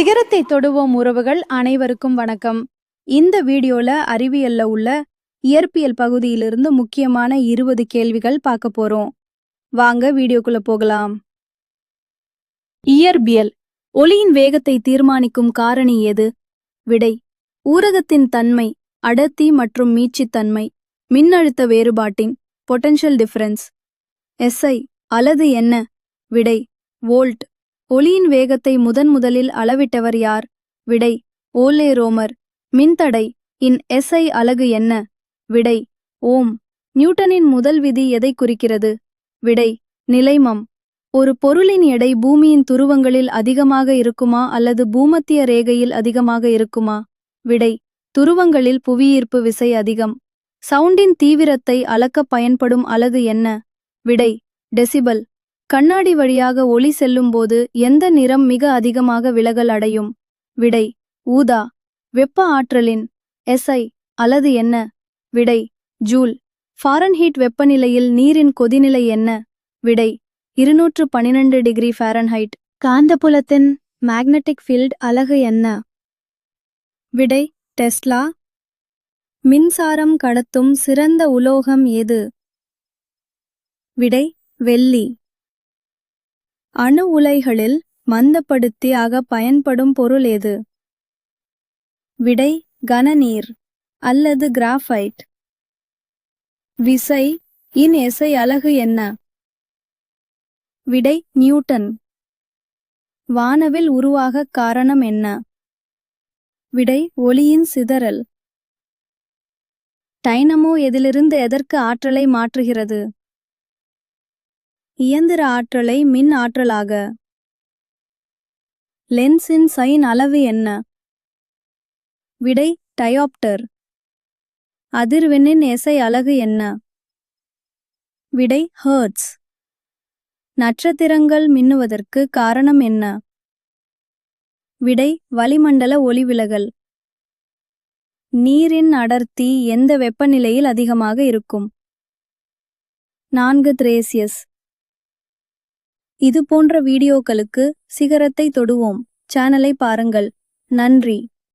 சிகரத்தை தொடுவோம் உறவுகள் அனைவருக்கும் வணக்கம். இந்த வீடியோல அறிவியல்ல உள்ள இயற்பியல் பகுதியிலிருந்து முக்கியமான இருபது கேள்விகள் பார்க்க போறோம். வாங்க வீடியோக்குள்ள போகலாம். இயற்பியல். ஒளியின் வேகத்தை தீர்மானிக்கும் காரணி எது? விடை. ஊரகத்தின் தன்மை அடர்த்தி மற்றும் மீட்சித்தன்மை மின்னழுத்த வேறுபாட்டின் பொட்டன்ஷியல் டிஃபரன்ஸ் எஸ்ஐ அல்லது என்ன? விடை. வோல்ட் ஒளியின் வேகத்தை முதன் முதலில் அளவிட்டவர் யார்? விடை ஓலே ரோமர். மின்தடை இன் எஸ்ஐ அலகு என்ன? விடை ஓம். நியூட்டனின் முதல் விதி எதை குறிக்கிறது? விடை நிலைமம். ஒரு பொருளின் எடை பூமியின் துருவங்களில் அதிகமாக இருக்குமா அல்லது பூமத்திய ரேகையில் அதிகமாக இருக்குமா? விடை துருவங்களில் புவியீர்ப்பு விசை அதிகம். சவுண்டின் தீவிரத்தை அளக்க பயன்படும் அலகு என்ன? விடை டெசிபல். கண்ணாடி வழியாக ஒளி செல்லும்போது எந்த நிறம் மிக அதிகமாக விலகல் அடையும்? விடை ஊதா. வெப்ப ஆற்றலின் எஸ்ஐ அல்லது என்ன? விடை ஜூல். ஃபாரன்ஹீட் வெப்பநிலையில் நீரின் கொதிநிலை என்ன? விடை இருநூற்று பனிரெண்டு டிகிரி ஃபாரன்ஹைட். காந்தபுலத்தின் மேக்னெட்டிக் ஃபீல்ட் அலகு என்ன? விடை டெஸ்லா. மின்சாரம் கடத்தும் சிறந்த உலோகம் எது? விடை வெள்ளி. அணு உலைகளில் மந்தப்படுத்தியாக பயன்படும் பொருள் எது? விடை கனநீர் அல்லது கிராஃபைட். விசை இன் எசை அலகு என்ன? விடை நியூட்டன். வானவில் உருவாக காரணம் என்ன? விடை ஒளியின் சிதறல். டைனமோ எதிலிருந்து எதற்கு ஆற்றலை மாற்றுகிறது? இயந்திர ஆற்றலை மின் ஆற்றலாக. லென்ஸின் சைன் அளவு என்ன? விடை டயாப்டர். அதிர்வெண்ணின் எசை அலகு என்ன? விடை ஹர்ட்ஸ். நட்சத்திரங்கள் மின்னுவதற்கு காரணம் என்ன? விடை வளிமண்டல ஒளிவிலகல். நீரின் அடர்த்தி எந்த வெப்பநிலையில் அதிகமாக இருக்கும்? நான்கு திரேசியஸ். இது போன்ற வீடியோக்களுக்கு சிகரத்தை தொடுவோம். சேனலை பாருங்கள். நன்றி.